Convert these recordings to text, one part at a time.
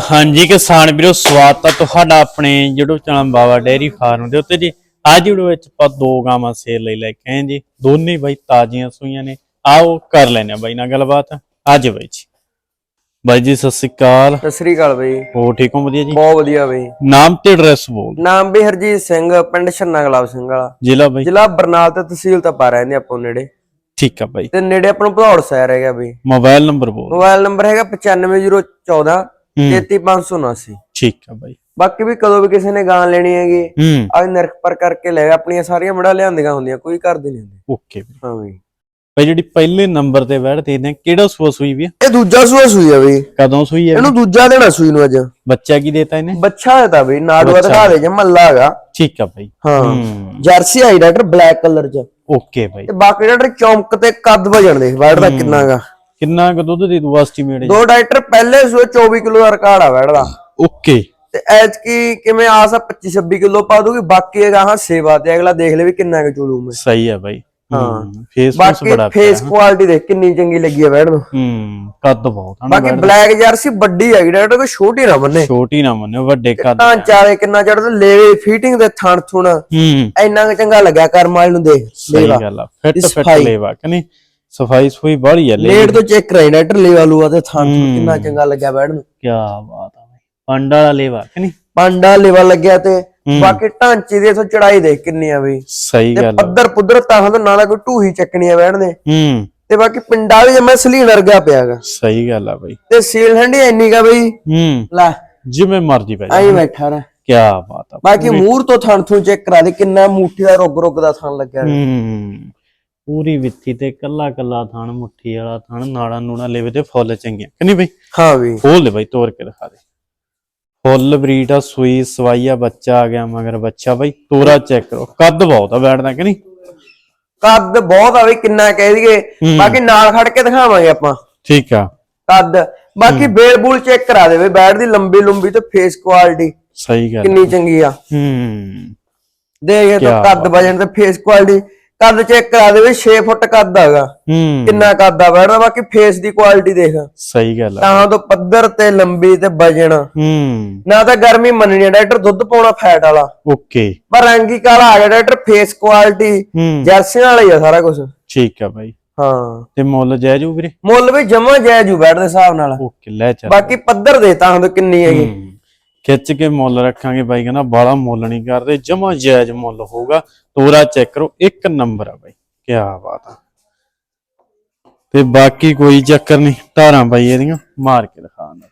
ਹਾਂਜੀ ਕਿਸਾਨ ਵੀਰੋ ਸਵਾਗਤ ਹੈ ਤੁਹਾਡਾ ਆਪਣੇ YouTube channel Baba dairy farm ਦੇ ਉੱਤੇ ਜੀ। ਅੱਜ ਵੀਡੀਓ ਵਿੱਚ ਆਪਾਂ ਦੋ ਗਾਵਾਂ ਸੇਲ ਲਈ ਲੈ ਕੇ ਆਏ ਜੀ। ਦੋਨੇ ਬਾਈ ਤਾਜ਼ੀਆਂ ਸੂਈਆਂ ਨੇ। ਆਓ ਕਰ ਲੈਨੇ ਬਾਈ ਨਾਲ ਗੱਲਬਾਤ। ਅੱਜ ਬਾਈ ਜੀ। ਬਾਈ ਜੀ ਸਤਿ ਸ੍ਰੀ ਅਕਾਲ। ਸਤਿ ਸ੍ਰੀ ਅਕਾਲ ਬਈ। ਹੋ ਠੀਕ ਹੋ? ਵਧੀਆ ਜੀ? ਬਹੁਤ ਵਧੀਆ ਬਈ। ਨਾਮ ਤੇ ਐਡਰੈਸ ਬੋਲ ਨਾਮ ਵੀ ਹਰਜੀਤ ਸਿੰਘ ਪਿੰਡ ਛੰਨਾ ਗੁਲਾਬ ਸਿੰਘ ਵਾਲਾ। ਜ਼ਿਲ੍ਹਾ ਬਾਈ? ਜ਼ਿਲ੍ਹਾ ਬਰਨਾਲ ਤੇ ਤਹਿਸੀਲ ਤਾਂ ਪਾ ਰਹੇ ਨੇ ਆਪਾਂ ਨੇੜੇ। ਠੀਕ ਆ ਬਾਈ। ਤੇ ਨੇੜੇ ਆਪਾਂ ਨੂੰ ਭਦੌੜ ਸ਼ਹਿਰ ਹੈਗਾ ਬਈ। ਮੋਬਾਈਲ ਨੰਬਰ ਬੋਲ ਮੋਬਾਈਲ ਨੰਬਰ ਹੈਗਾ 95014 ਹੂੰ 33579 ਠੀਕ ਆ ਬਾਈ। ਬਾਕੀ ਵੀ ਕਦੋਂ ਵੀ ਕਿਸੇ ਨੇ ਗਾਂ ਲੈਣੀ ਹੈਗੀ ਅੱਜ ਨਰਕ ਪਰ ਕਰਕੇ ਲੈ ਆਪਣੀਆਂ ਸਾਰੀਆਂ ਮੜਾ ਲਿਆਂਦੀਆਂ ਹੁੰਦੀਆਂ ਕੋਈ ਕਰਦੀ ਨਹੀਂ ਹੁੰਦੀ। ਓਕੇ ਬਾਈ। ਹਾਂ ਬਈ ਬਾਈ ਜਿਹੜੀ ਪਹਿਲੇ ਨੰਬਰ ਤੇ ਬੈਠ ਤੇ ਨੇ ਕਿਹੜਾ ਸੂਆ ਸੂਈ ਵੀ ਆ? ਇਹ ਦੂਜਾ ਸੂਆ ਸੂਈ ਆ ਬਈ ਕਦੋਂ ਸੂਈ ਹੈ ਇਹਨੂੰ ਦੂਜਾ ਦੇਣਾ ਸੂਈ ਨੂੰ ਅੱਜ। ਬੱਚਾ ਕੀ ਦੇਤਾ ਇਹਨੇ? ਬੱਚਾ ਹੈ ਤਾਂ ਬਈ ਨਾੜੂਆ ਦਿਖਾ ਦੇ ਜੇ ਮੱਲਾ ਹੈਗਾ। ਠੀਕ ਆ ਬਾਈ। ਹਾਂ। ਜਰਸੀ ਆਈ ਡਾਕਟਰ ਬਲੈਕ ਕਲਰ ਚ। ਓਕੇ ਬਾਈ। ਤੇ ਬਾਕੀ ਡਾਕਟਰ ਚੌਂਕ ਤੇ ਕੱਦ ਵਜਣ ਦੇ ਵੜ ਦਾ ਕਿੰਨਾਗਾ ਕਿੰਨਾ ਕੁ ਦੁੱਧ ਦੇ ਦੂ ਐਸਟੀਮੇਟ ਦੋ ਡਾਕਟਰ ਪਹਿਲੇ ਸੂਏ 24 ਕਿਲੋ ਦਾ ਰਿਕਾਰਡ ਆ ਵੜ ਦਾ ਓਕੇ। ਤੇ ਐਚ ਕੀ ਕਿਵੇਂ ਆਸ ਆ 25 26 ਕਿਲੋ ਪਾ ਦੂਗੀ ਬਾਕੀ ਹੈਗਾ ਹਾਂ ਸੇਵਾ ਤੇ ਅਗਲਾ ਦੇਖ ਲੈ ਵੀ ਕਿੰਨਾ ਕੁ ਚੋਲੂ ਮੈਂ ਸਹੀ ਆ ਬਾਈ। ਹਾਂ। ਫੇਸ ਬਾਕੀ ਬੜਾ ਫੇਸ ਕੁਆਲਿਟੀ ਦੇਖ ਕਿੰਨੀ ਚੰਗੀ ਲੱਗੀ ਆ ਵੜ ਨੂੰ। ਹੂੰ ਕੱਦ ਬਹੁਤ ਬਾਕੀ ਬਲੈਕ ਜਰਸੀ ਵੱਡੀ ਹੈਗੀ ਡਾਕਟਰ ਕੋਈ ਛੋਟੀ ਨਾ ਬੰਨੇ ਛੋਟੀ ਨਾ ਮੰਨਿਓ ਵੱਡੇ ਕੱਦ ਤਾਂ ਚਾਰੇ ਕਿੰਨਾ ਚੜਦਾ ਲੇਵੇ ਫੀਟਿੰਗ ਦੇ ਥਣ ਥੁਣ। ਹੂੰ। ਇੰਨਾ ਚੰਗਾ ਲੱਗਿਆ ਕਰਮ ਵਾਲੇ ਨੂੰ ਦੇਖ ਸਹੀ ਗੱਲ ਆ ਫਿੱਟ ਫਿੱਟ। ਲੈਵਾ ਕਿ ਨਹੀਂ? ਸਫ਼ਾਈ ਸੁਈ ਬੜੀ ਆ ਲੇਟ ਤੋਂ ਚੈੱਕ ਕਰਾਈ ਡਾਕਟਰ ਲੇਵਾ ਲੂਆ ਤੇ ਥਣ ਥੁਣ ਕਿੰਨਾ ਚੰਗਾ ਲੱਗਿਆ ਵੜ ਨੂੰ। ਕੀ ਬਾਤ ਆ ਬਾਈ। ਪੰਡਾ ਦਾ ਲੈਵਾ ਕਿ ਨਹੀਂ? ਪਾਂਡਾ ਲੇਵਾ ਲੱਗਿਆ ਤੇ ਬਾਕੀ ਢਾਂਚੇ ਦੀ ਇਥੋਂ ਚੜਾਈ ਦੇਖ ਕਿੰਨੀ ਆ ਬਈ। ਸਹੀ ਤੇ ਗੱਲ ਆ। ਪੱਧਰ ਪੁੱਧਰ ਤਾਂ ਹੁੰਦਾ ਨਾ ਤਾਂ ਕੋਈ ਢੂਹੀ ਚੱਕਣੀ ਆ ਬੈਣ ਦੇ। ਹੂੰ। ਤੇ ਬਾਕੀ ਪਿੰਡਾ ਵੀ ਜਮਾ ਸਲੀਨ ਵਰਗਾ ਪਿਆਗਾ। ਸਹੀ ਗੱਲ ਆ ਬਾਈ। ਤੇ ਸੀਲ ਹੰਡੀ ਇੰਨੀ ਕਾ ਬਈ। ਹੂੰ। ਲੈ। ਜਿਵੇਂ ਮਰਜ਼ੀ ਪੈ ਜਾ। ਆਈ ਬੈਠਾ ਰ ਕੀ ਬਾਤ ਆ। ਬਾਕੀ ਮੂਰ ਤੋਂ ਥਣ ਥੂ ਚੈੱਕ ਕਰਾ ਦੇ ਕਿੰਨਾ ਮੁੱਠੀ ਦਾ ਰੁੱਗ ਰੁੱਗ ਦਾ ਥਣ ਲੱਗਿਆ। ਹੂੰ। ਪੂਰੀ ਵਿੱਥੀ ਤੇ ਕੱਲਾ ਕੱਲਾ ਥਣ ਮੁੱਠੀ ਵਾਲਾ ਥਣ ਨਾੜਾ ਨੂੜਾ ਲੈਵੇ ਤੇ ਫੁੱਲ ਚੰਗੀਆਂ। ਕਿ ਨਹੀਂ ਬਈ? ਹਾਂ ਵੀ ਖੋਲ ਦੇ ਬਾਈ ਤੋੜ ਕੇ ਦਿਖਾ ਦੇ। ਫੁੱਲ ਬਰੀਡ ਆ ਸੂਈ ਸਵਾਈਆ ਬੱਚਾ ਆ ਗਿਆ ਮਗਰ ਬੱਚਾ ਬਾਈ ਤੋਰਾ ਚੈੱਕ ਕਰੋ। ਕੱਦ ਬਹੁਤ ਆ ਬੈਠਦਾ ਕਿ ਨਹੀਂ? ਕੱਦ ਬਹੁਤ ਆ ਬਈ ਕਿੰਨਾ ਕਹਿ ਦਈਏ। ਬਾਕੀ ਨਾਲ ਖੜ ਕੇ ਦਿਖਾਵਾਂਗੇ ਆਪਾਂ। ਠੀਕ ਆ। ਕੱਦ। ਬਾਕੀ ਬੇਲ ਬੂਲ ਚੈੱਕ ਕਰਾ ਦੇਵੇ ਬੈਟ ਦੀ ਲੰਬੀ ਲੰਬੀ ਤੇ ਫੇਸ ਕੁਆਲਿਟੀ ਸਹੀ ਗੱਲ ਕਿੰਨੀ ਚੰਗੀ ਆ। ਹੂੰ। ਦੇਖ ਇਹ ਤਾਂ ਕੱਦ ਵਜਣ ਤੇ ਫੇਸ ਕੁਆਲਿਟੀ ਕੱਦ ਚੈੱਕ ਕਰਾ ਦੇਵੇ 6 ਫੁੱਟ ਕੱਦ ਹੈਗਾ ਹੂੰ। ਕਿੰਨਾ ਕੱਦ ਆ ਬੈਠਦਾ ਬਾਕੀ ਫੇਸ ਦੀ ਕੁਆਲਿਟੀ ਦੇਖ। ਸਹੀ ਗੱਲ ਆ। ਤਾਂ ਤੋਂ ਪੱਧਰ ਤੇ ਲੰਬੀ ਤੇ ਵਜਣ। ਹੂੰ। ਨਾ ਤਾਂ ਗਰਮੀ ਮੰਨਣੀ ਡਾਕਟਰ ਦੁੱਧ ਪਾਉਣਾ ਫੈਟ ਵਾਲਾ। ਓਕੇ। ਪਰ ਰੰਗੀ ਕਾਲਾ ਆ ਗਿਆ ਡਾਕਟਰ ਫੇਸ ਕੁਆਲਿਟੀ ਹੂੰ। ਜਰਸੀ ਨਾਲ ਹੀ ਆ ਸਾਰਾ ਕੁਝ ਠੀਕ ਆ ਬਾਈ। ਹਾਂ। ਤੇ ਮੁੱਲ ਜਾਇਜੂ ਵੀਰੇ? ਮੁੱਲ ਵੀ ਜਮਾ ਜਾਇਜੂ ਬੈਠ ਦੇ ਹਿਸਾਬ ਨਾਲ। ਓਕੇ ਲੈ ਚੱਲ। ਬਾਕੀ ਪੱਧਰ ਦੇ ਤਾਂ ਹੁਣ ਕਿੰਨੀ ਹੈਗੀ। ਖਿੱਚ ਕੇ ਮੁੱਲ ਰੱਖਾਂਗੇ ਬਾਈ ਕਹਿੰਦਾ ਬਾਲਾ ਮੁੱਲ ਨਹੀਂ ਕਰਦੇ ਜਮਾ ਜਾਇਜ਼ ਮੁੱਲ ਹੋਊਗਾ ਤੋਰਾ ਚੈੱਕ ਕਰੋ ਇੱਕ ਨੰਬਰ ਆ ਬਾਈ ਕੀ ਬਾਤ ਆ। ਤੇ ਬਾਕੀ ਕੋਈ ਚੱਕਰ ਨਹੀਂ ਧਾਰਾਂ ਬਾਈ ਇਹਦੀਆਂ ਮਾਰ ਕੇ ਦਿਖਾਉਂਦਾ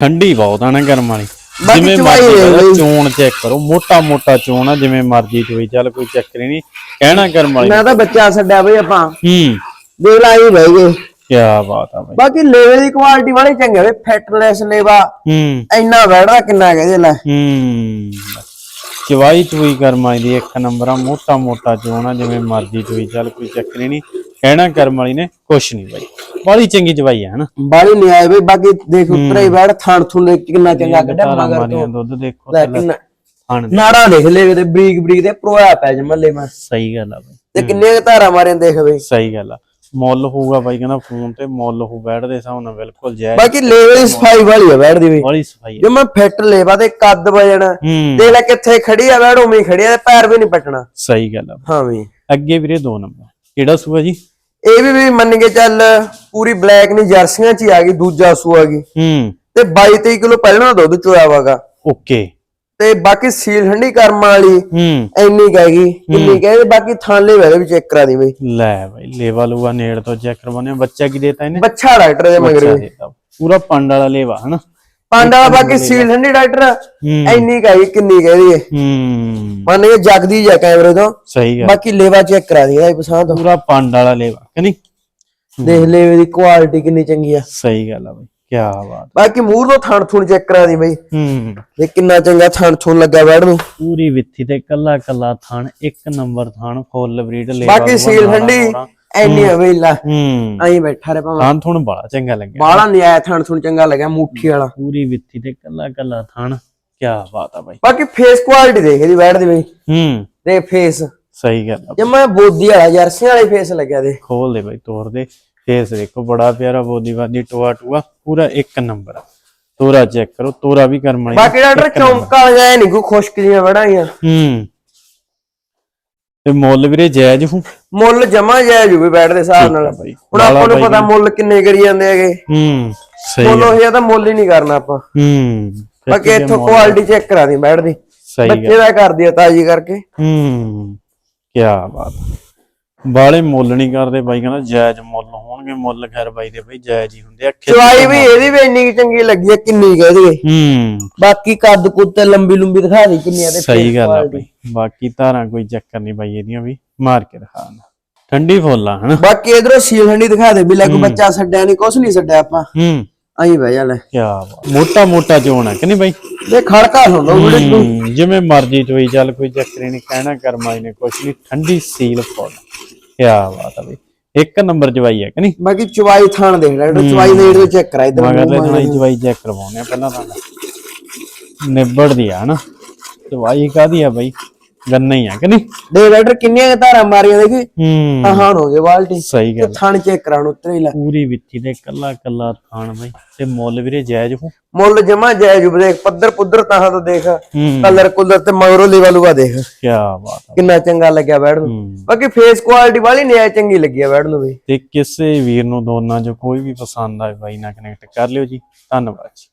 ਠੰਡੀ ਬਹੁਤ ਆ ਨਾ ਗਰਮ ਵਾਲੀ ਜਿਵੇਂ ਮਰਜ਼ੀ ਲਈ। ਚੋਣ ਚੈੱਕ ਕਰੋ ਮੋਟਾ ਮੋਟਾ ਚੋਣ ਆ ਜਿਵੇਂ ਮਰਜ਼ੀ ਚੋਈ ਚੱਲ ਕੋਈ ਚੱਕਰ ਨਹੀਂ ਕਹਿਣਾ ਗਰਮ ਵਾਲੀ। ਮੈਂ ਤਾਂ ਬੱਚਾ ਛੱਡਿਆ ਬਈ ਆਪਾਂ। ਹੂੰ। ਦੇਖ ਲਾ ਹੀ ਬਹਿ ਗਏ। ਕੀ ਬਾਤ ਆ ਬਾਈ। ਬਾਕੀ ਲੇਵੇ ਦੀ ਕੁਆਲਿਟੀ ਵਾਲੀ ਚੰਗੀ ਹੈ ਫਿਟਨੈਸ ਲੇਵਾ। ਹੂੰ। ਇੰਨਾ ਬੈਠਦਾ ਕਿੰਨਾ ਕਹਦੇ ਲੈ ਹੂੰ। ਚਵਾਈ ਚੁਈ ਕਰਮਾਈ ਦੀ ਇੱਕ ਨੰਬਰ ਆ ਮੋਟਾ ਮੋਟਾ ਚੋਣਾ ਜਿਵੇਂ ਮਰਜ਼ੀ ਚੁਈ ਚੱਲ ਕੋਈ ਚੱਕਰ ਨਹੀਂ। ਕਹਿਣਾ ਕਰਮ ਵਾਲੀ ਨੇ ਕੁਛ ਨਹੀਂ ਬਾਈ। ਬੜੀ ਚੰਗੀ ਚਵਾਈ ਹੈ ਹਨਾ? ਬਾਲੀ ਨਹੀਂ ਆਏ ਬਈ ਬਾਕੀ ਦੇਖ ਉਤਰੇ ਹੀ ਬੈਠ ਥਣ ਥੁਣ ਕਿੰਨਾ ਚੰਗਾ ਕੱਢਿਆ ਮਗਰ ਤੋਂ। ਦੁੱਧ ਦੇਖੋ ਲੈ ਤੇ ਕਿੰਨਾ ਨਾੜਾ ਦੇਖ ਲੇਵੇ ਤੇ ਬਰੀਕ ਬਰੀਕ ਦੇ ਪਰੋਇਆ ਪੈ ਜਮੱਲੇ ਮੈਂ। ਸਹੀ ਗੱਲ ਆ ਬਾਈ। ਤੇ ਕਿੰਨੇ ਧਾਰਾਂ ਮਾਰੀਆਂ ਦੇਖ ਬਈ। ਸਹੀ ਗੱਲ ਆ। ਮੁੱਲ ਹੋਊਗਾ ਬਾਈ ਕਹਿੰਦਾ ਫੋਨ ਤੇ ਮੁੱਲ ਹੋ ਬੈਠਦੇ ਹਿਸਾਬ ਨਾਲ ਬਿਲਕੁਲ ਜਾਇਜ਼ ਬਾਕੀ ਲੇਵੇ ਦੀ ਸਫ਼ਾਈ ਵਾਲੀ ਆ ਬੈਠ ਦੀ ਵੀ। ਬੜੀ ਸਫ਼ਾਈ ਜੇ ਮੈਂ ਫਿੱਟ ਲੇਵਾ ਤੇ ਕੱਦ ਵਜਣ ਦੇਖ ਲੈ ਕਿੱਥੇ ਖੜੀ ਆ ਬੈਠ ਉਵੇਂ ਖੜੀ ਆ ਪੈਰ ਵੀ ਨਹੀਂ ਪਟਣਾ। ਸਹੀ ਗੱਲ ਆ। ਹਾਂ ਵੀ। ਅੱਗੇ ਵੀਰੇ ਦੋ ਨੰਬਰ। ਕਿਹੜਾ ਸੂਆ ਜੀ? ਇਹ ਵੀ ਵੀ ਮੰਨ ਕੇ ਚੱਲ ਪੂਰੀ ਬਲੈਕ ਨਹੀਂ ਜਰਸੀਆਂ ਚ ਹੀ ਆ ਗਈ ਦੂਜਾ ਸੂਆ ਗਈ। ਹੂੰ। ਤੇ 22 23 ਕਿਲੋ ਪਹਿਲਾਂ ਦਾ ਦੁੱਧ ਚੋਇਆ ਵਾਗਾ। ਓਕੇ। ਤੇ ਬਾਕੀ ਸੀਲ ਠੰਡੀ ਕਰਮ ਵਾਲੀ ਹੂੰ। ਇੰਨੀ ਕਹਿ ਗਈ ਕਿੰਨੀ ਕਹਿ ਬਾਕੀ ਥਾਲੇ ਵੇਲੇ ਵੀ ਚੈੱਕ ਕਰਾ ਦੀ ਬਈ। ਲੈ ਬਾਈ ਲੇਵਾ ਲੂਆ ਨੇੜ ਤੋਂ ਚੈੱਕ ਕਰਵਾਉਣੇ ਬੱਚਾ ਕੀ ਦੇਤਾ ਇਹਨੇ? ਬੱਚਾ ਡਾਕਟਰ ਦੇ ਮਗਰ ਪੂਰਾ ਪੰਡ ਵਾਲਾ ਲੇਵਾ ਹਨਾ? ਪਾਂਡਾ ਵਾਲਾ ਬਾਕੀ ਸੀਲ ਠੰਡੀ ਡਾਕਟਰ ਹੂੰ। ਇੰਨੀ ਕਹਿ ਗਈ ਕਿੰਨੀ ਕਹਿ ਦੀ ਹੂੰ। ਮੰਨ ਕੇ ਜਗਦੀ ਜਾ ਕੈਮਰੇ ਤੋਂ। ਸਹੀ ਗੱਲ। ਬਾਕੀ ਲੇਵਾ ਚੈੱਕ ਕਰਾ ਦੀ ਇਹਦਾ ਪਸੰਦ। ਪੂਰਾ ਪੰਡ ਵਾਲਾ ਲੇਵਾ ਕਿ ਨਹੀਂ? ਦੇਖ ਲੇਵੇ ਦੀ ਕੁਆਲਿਟੀ ਕਿੰਨੀ ਚੰਗੀ ਆ। ਸਹੀ ਗੱਲ ਆ ਬਾਈ। ਕੀ ਬਾਤ। ਬਾਕੀ ਮੂੰਹ ਤੋਂ ਥਣ ਥੁਣ ਚੈੱਕ ਕਰਾ ਦੀ ਬਈ। ਹੂੰ। ਇਹ ਕਿੰਨਾ ਚੰਗਾ ਥਣ ਥੁਣ ਲੱਗਾ ਬੈੜ ਨੂੰ। ਪੂਰੀ ਵਿੱਥੀ ਤੇ ਕੱਲਾ ਕੱਲਾ ਥਣ ਇੱਕ ਨੰਬਰ ਥਣ ਫੁੱਲ ਬਰੀਡ ਲੇਵਾ ਬਾਕੀ ਸੀਲ ਠੰਡੀ। ਐਨੀ ਅਵੇਲਾ ਹੂੰ। ਐਂ ਬੈਠਾ ਰੇ ਭਾਵੇਂ। ਥਣ ਥੁਣ ਬੜਾ ਚੰਗਾ ਲੱਗਿਆ। ਬਾਹਲਾ ਨਹੀਂ ਆਇਆ ਥਣ ਥੁਣ ਚੰਗਾ ਲੱਗਿਆ ਮੁੱਠੀ ਵਾਲਾ। ਪੂਰੀ ਵਿੱਥੀ ਤੇ ਕੱਲਾ ਕੱਲਾ ਥਣ ਕੀ ਬਾਤ ਆ ਬਾਈ। ਬਾਕੀ ਫੇਸ ਕੁਆਲਿਟੀ ਦੇਖ ਇਹਦੀ ਬੈਠ ਦੀ ਬਈ। ਹੂੰ। ਦੇ ਫੇਸ ਸਹੀ ਗੱਲ ਆ ਜਮਾ ਬੋਦੀ ਵਾਲਾ ਜਰਸੀ ਵਾਲੇ ਫੇਸ ਲੱਗਿਆ ਦੇ। ਖੋਲ ਦੇ ਬਾਈ ਤੋੜ ਦੇ। ਫੇਸ ਦੇਖੋ ਬੜਾ ਪਿਆਰਾ ਬੋਦੀ ਬਾਦੀ ਟੋਆ ਟੂਆ ਪੂਰਾ ਇੱਕ ਨੰਬਰ ਤੋਰਾ ਚੈੱਕ ਕਰੋ ਤੋਰਾ ਵੀ ਕਰਮ ਵਾਲੀ ਬਾਕੀ ਡਾਕਟਰ ਚੌਂਕਾ ਜਾਏ ਨਹੀਂ ਕੋਈ ਖੁਸ਼ਕ ਜੀਆਂ ਵੜਾਈਆਂ। ਹੂੰ। ਤੇ ਮੁੱਲ ਵੀਰੇ ਜਾਇਜ਼ ਹੂੰ? ਮੁੱਲ ਜਮਾ ਜਾਇਜ਼ ਹੋਵੇ ਬੈਠ ਦੇ ਹਿਸਾਬ ਨਾਲ। ਹੁਣ ਆਪਾਂ ਨੂੰ ਪਤਾ ਮੁੱਲ ਕਿੰਨੇ ਕਰੀ ਜਾਂਦੇ ਹੈਗੇ। ਹੂੰ ਸਹੀ ਮੁੱਲ ਉਹ ਤਾਂ ਮੁੱਲ ਹੀ ਨਹੀਂ ਕਰਨਾ ਆਪਾਂ। ਹੂੰ ਬਾਕੀ ਇੱਥੋਂ ਕੁਆਲਿਟੀ ਚੈੱਕ ਕਰਾ ਦੀ ਬੈਠ ਦੀ। ਬੱਚੇ ਦਾ ਕਰਦੀ ਆ ਤਾਜੀ ਕਰਕੇ। ਹੂੰ ਕੀ ਬਾਤ। ਬਾਲੇ ਮੁੱਲ ਨਹੀਂ ਕਰਦੇ ਬਾਈ ਕਹਿੰਦਾ ਜਾਇਜ਼ ਮੁੱਲ ਹੋਣਗੇ ਮੁੱਲ ਖੈਰ ਬਾਈ ਦੇ ਬਾਈ ਜਾਇਜ਼ ਹੀ ਹੁੰਦੇ ਆ ਚਵਾਈ ਵੀ ਇਹਦੀ ਵੀ ਇੰਨੀ ਚੰਗੀ ਲੱਗੀ ਆ ਕਿੰਨੀ ਕਹਿ ਹੂੰ। ਬਾਕੀ ਕੱਦ ਕੁੱਦ ਤੇ ਲੰਬੀ ਲੰਬੀ ਦਿਖਾ ਦੇ ਕਿੰਨੀਆਂ ਦੇ ਸਹੀ ਗੱਲ ਆ ਬਾਈ। ਬਾਕੀ ਧਾਰਾਂ ਕੋਈ ਚੱਕਰ ਨਹੀਂ ਬਾਈ ਇਹਦੀਆਂ ਵੀ ਮਾਰ ਕੇ ਨਾ ਠੰਡੀ ਫੁੱਲ ਹਨਾ? ਬਾਕੀ ਇਧਰੋਂ ਸੀਲ ਹੰਡੀ ਦਿਖਾ ਦੇ ਵੀ ਲੈ ਬੱਚਾ ਛੱਡਿਆ ਨਹੀਂ ਕੁਛ ਨਹੀਂ ਛੱਡਿਆ ਆਪਾਂ। ਹੂੰ। ਆਈ ਬਹਿ ਜਾ ਲੈ। ਕੀ ਬਾਤ ਮੋਟਾ ਮੋਟਾ ਚੋਣ ਕਿ ਨਹੀਂ ਬਾਈ? ਦੇ ਖੜਕਾ ਸੁਣ ਜਿਵੇਂ ਮਰਜ਼ੀ ਚੋਈ ਚੱਲ ਕੋਈ ਚੱਕਰ ਨਹੀਂ ਕਹਿਣਾ ਕਰਮਾਈ ਨੇ ਕੁਛ ਨਹੀਂ ਠੰਡੀ ਸੀਲ ਫੁੱਲ। ਕੀ ਬਾਤ ਆ ਬਈ। ਇੱਕ ਨੰਬਰ ਜਵਾਈ ਹੈ ਕਿ ਨਹੀਂ? ਬਾਕੀ ਚਵਾਈ ਥਾਣ ਦੇਖ ਲੈ ਚਵਾਈ ਦੇ ਜਿਹੜੇ ਚੈੱਕ ਕਰਾ ਇਧਰ ਮਗਰ ਲੈ ਥੋੜੀ ਜਵਾਈ ਚੈੱਕ ਕਰਵਾਉਣੇ ਆ ਪਹਿਲਾਂ ਤਾਂ। ਨਿਬੜਦੀ ਆ ਹਨਾ? ਦਵਾਈ ਕਾਦੀ ਆ ਬਾਈ? ਗੰਨਾ ਹੀ ਆ ਕਿ ਨਹੀਂ? ਦੇ ਡਾਕਟਰ ਕਿੰਨੀਆਂ ਕੁ ਧਾਰਾਂ ਮਾਰੀਆਂ ਦੇਖੀ? ਹੂੰ। ਆਹਾਨ ਹੋ ਗਏ ਬਾਲਟੀ। ਸਹੀ ਗੱਲ ਥਾਣ ਚੈੱਕ ਕਰਾਉਣ ਉੱਤਰ ਹੀ ਲੈ। ਪੂਰੀ ਵਿੱਥੀ ਦੇ ਕੱਲਾ ਕੱਲਾ ਥਾਣ ਬਾਈ। ਤੇ ਮੁੱਲ ਵੀਰੇ ਜਾਇਜ਼ ਹੋ? ਮੁੱਲ ਜਮਾ ਜਾਇਜ਼ ਦੇਖ ਪੱਧਰ ਪੁੱਧਰ ਤਾਂ ਤੋਂ ਦੇਖ। ਹੂੰ। ਕਲਰ ਕੁਲਰ ਤੇ ਮਗਰੋਂ ਲੇਵਾ ਲੂਆ ਦੇਖ। ਕੀ ਬਾਤ ਆ। ਕਿੰਨਾ ਚੰਗਾ ਲੱਗਿਆ ਬੈਠ ਨੂੰ। ਹੂੰ। ਬਾਕੀ ਫੇਸ ਕੁਆਲਿਟੀ ਵਾਲੀ ਨਿਆ ਚੰਗੀ ਲੱਗੀ ਆ ਬੈਠ ਨੂੰ ਵੀ। ਤੇ ਕਿਸੇ ਵੀਰ ਨੂੰ ਦੋਨਾਂ ਚੋਂ ਕੋਈ ਵੀ ਪਸੰਦ ਆਏ ਬਾਈ ਨਾਲ ਕਨੈਕਟ ਕਰ ਲਿਓ ਜੀ। ਧੰਨਵਾਦ ਜੀ।